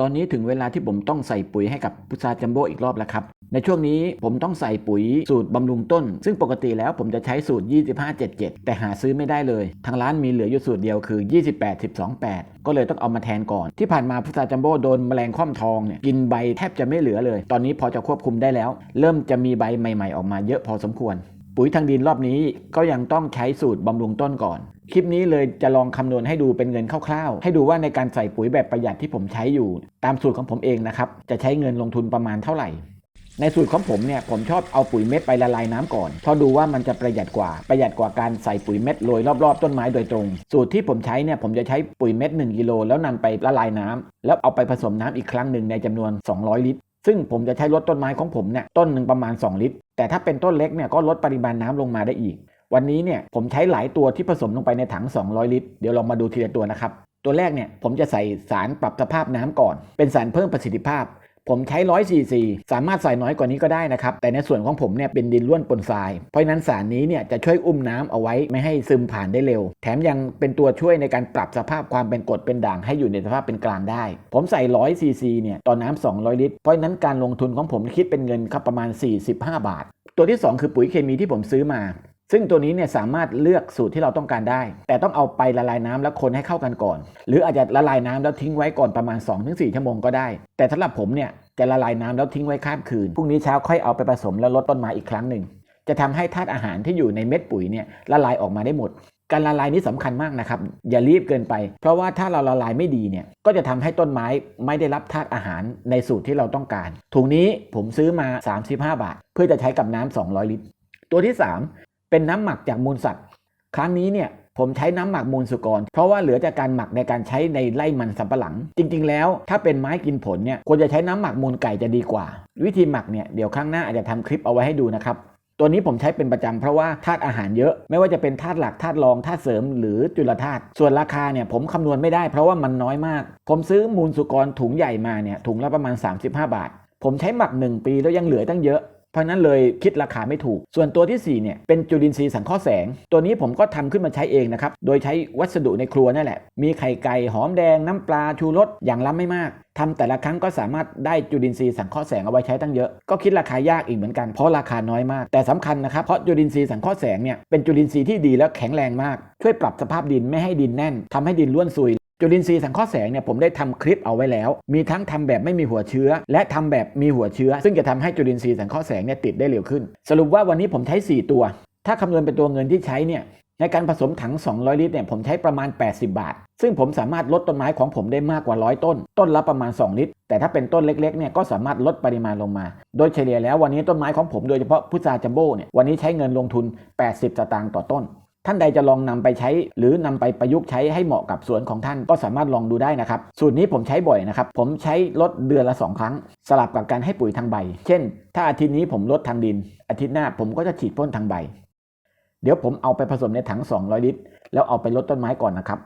ตอนนี้ถึงเวลาที่ผมต้องใส่ปุ๋ยให้กับพุทราจัมโบ้อีกรอบแล้วครับ ในช่วงนี้ผมต้องใส่ปุ๋ยสูตรบำรุงต้น ซึ่งปกติแล้วผมจะใช้สูตร 2577 แต่หาซื้อไม่ได้เลย ทางร้านมีเหลืออยู่สูตรเดียวคือ 28 12 8 ก็เลยต้องเอามาแทนก่อน ที่ผ่านมาพุทราจัมโบ้โดนแมลงคว่ำทองเนี่ยกินใบแทบจะไม่เหลือเลย ตอนนี้พอจะควบคุมได้แล้ว เริ่มจะมีใบใหม่ ๆออกมาเยอะพอสมควร ปุ๋ยทางดินรอบนี้ก็ยังต้องใช้สูตรบำรุงต้นก่อน คลิปนี้เลยจะลองคำนวณให้ดูเป็นเงินคร่าวๆ ให้ดูว่าในการใส่ปุ๋ยแบบประหยัดที่ผมใช้อยู่ ตามสูตรของผมเองนะครับ จะใช้เงินลงทุนประมาณเท่าไหร่ ในสูตรของผมเนี่ยผมชอบเอาปุ๋ยเม็ดไปละลายน้ำก่อนเพราะดูว่ามันจะประหยัดกว่าประหยัดกว่าการใส่ปุ๋ยเม็ดโรยรอบๆต้นไม้โดยตรง สูตรที่ผมใช้เนี่ยผมจะใช้ปุ๋ยเม็ด1กิโลแล้วนำไปละลายน้ำแล้วเอาไปผสมน้ำอีกครั้งหนึ่งในจำนวน 200 ลิตรซึ่งผมจะใช้ลดต้นไม้ของผมเนี่ยต้นหนึ่งประมาณ 2 ลิตร แต่ถ้าเป็นต้นเล็กเนี่ยก็ลดปริมาณน้ำลงมาได้อีก วันนี้เนี่ยผมใช้หลายตัวที่ผสมลงไปในถัง 200 ลิตร เดี๋ยวลองมาดูทีละตัวนะครับ ตัวแรกเนี่ยผมจะใส่สารปรับสภาพน้ำก่อน เป็นสารเพิ่มประสิทธิภาพ ผมใช้100ซีซีสามารถใส่น้อยกว่านี้ก็ได้นะครับ แต่ในส่วนของผมเนี่ยเป็นดินล้วนปนทราย เพราะฉะนั้นสารนี้เนี่ยจะช่วยอุ้มน้ำเอาไว้ไม่ให้ซึมผ่านได้เร็ว แถมยังเป็นตัวช่วยในการปรับสภาพความเป็นกรดเป็นด่างให้อยู่ในสภาพเป็นกลางได้ ผมใส่100ซีซีเนี่ยต่อน้ำ200 ลิตร เพราะฉะนั้นการลงทุนของผมคิดเป็นเงินครับประมาณ 45 บาท ตัวที่ 2 คือปุ๋ยเคมีที่ผมซื้อมา ซึ่งตัวนี้เนี่ยสามารถเลือกสูตรที่เราต้องการได้ แต่ต้องเอาไปละลายน้ำแล้วคนให้เข้ากันก่อน หรืออาจจะละลายน้ำแล้วทิ้งไว้ก่อนประมาณ 2-4 ชั่วโมงก็ได้ แต่สำหรับผมเนี่ยจะละลายน้ำแล้วทิ้งไว้ข้ามคืนพรุ่งนี้เช้าค่อยเอาไปผสมแล้วลดต้นไม้อีกครั้งหนึ่งจะทำให้ธาตุอาหารที่อยู่ในเม็ดปุ๋ยเนี่ยละลายออกมาได้หมด การละลายนี้สำคัญมากนะครับ อย่ารีบเกินไป เพราะว่าถ้าเราละลายไม่ดีเนี่ยก็จะทำให้ต้นไม้ไม่ได้รับธาตุอาหารในสูตรที่เราต้องการถุงนี้ผมซื้อมา 35 บาท เพื่อจะใช้กับน้ำ200 ลิตร ตัวที่ 3 เป็นน้ำหมักจากมูลสัตว์ ครั้งนี้เนี่ยผมใช้น้ำหมักมูลสุกร เพราะว่าเหลือจากการหมักในการใช้ในไร่มันสำปะหลัง จริง ๆ แล้วถ้าเป็นไม้กินผลเนี่ยควรจะใช้น้ำหมักมูลไก่จะดีกว่า วิธีหมักเนี่ยเดี๋ยวครั้งหน้าอาจจะทำคลิปเอาไว้ให้ดูนะครับตัวนี้ผมใช้เป็นประจำเพราะว่าธาตุอาหารเยอะ ไม่ว่าจะเป็นธาตุหลักธาตุรองธาตุเสริมหรือจุลธาตุส่วนราคาเนี่ยผมคำนวณไม่ได้เพราะว่ามันน้อยมาก ผมซื้อมูลสุกรถุงใหญ่มาเนี่ยถุงละประมาณ 35 บาท ผมใช้หมัก 1 ปีแล้วยังเหลือตั้งเยอะ เพราะนั้นเลยคิดราคาไม่ถูก ส่วนตัวที่4เนี่ยเป็นจุลินทรีย์สังเคราะห์แสง ตัวนี้ผมก็ทำขึ้นมาใช้เองนะครับ โดยใช้วัสดุในครัวนั่นแหละ มีไข่ไก่หอมแดง น้ำปลาชูรสอย่างล้ำไม่มากทำแต่ละครั้งก็สามารถได้จุลินทรีย์สังเคราะห์แสงเอาไว้ใช้ตั้งเยอะ ก็คิดราคายากอีกเหมือนกันเพราะราคาน้อยมาก แต่สำคัญนะครับ เพราะจุลินทรีย์สังเคราะห์แสงเนี่ยเป็นจุลินทรีย์ที่ดีและแข็งแรงมาก ช่วยปรับสภาพดินไม่ให้ดินแน่นทำให้ดินร่วนซุย จุลินทรีย์สังเคราะห์แสงเนี่ยผมได้ทำคลิปเอาไว้แล้ว มีทั้งทำแบบไม่มีหัวเชื้อ และทำแบบมีหัวเชื้อ ซึ่งจะทำให้จุลินทรีย์สังเคราะห์แสงเนี่ยติดได้เร็วขึ้น สรุปว่าวันนี้ผมใช้ 4 ตัว ถ้าคำนวณเป็นตัวเงินที่ใช้เนี่ยในการผสมถัง 200 ลิตรเนี่ยผมใช้ประมาณ 80 บาท ซึ่งผมสามารถลดต้นไม้ของผมได้มากกว่า 100 ต้น ต้นละประมาณ 2 ลิตร แต่ถ้าเป็นต้นเล็กๆเนี่ยก็สามารถลดปริมาณลงมา โดยเฉลี่ยแล้ววันนี้ต้นไม้ของผมโดยเฉพาะพุทราจัมโบ้เนี่ยวันนี้ใช้เงินลงทุน 80 สตางค์ต่อต้น ท่านใดจะลองนำไปใช้ หรือนำไปประยุกต์ใช้ให้เหมาะกับสวนของท่านก็สามารถลองดูได้นะครับ สูตรนี้ผมใช้บ่อยนะครับ ผมใช้ลดเดือนละ 2 ครั้ง สลับกับการให้ปุ๋ยทางใบ เช่น ถ้าอาทิตย์นี้ผมลดทางดิน อาทิตย์หน้าผมก็จะฉีดพ่นทางใบ เดี๋ยวผมเอาไปผสมในถัง 200 ลิตร แล้วเอาไปลดต้นไม้ก่อนนะครับ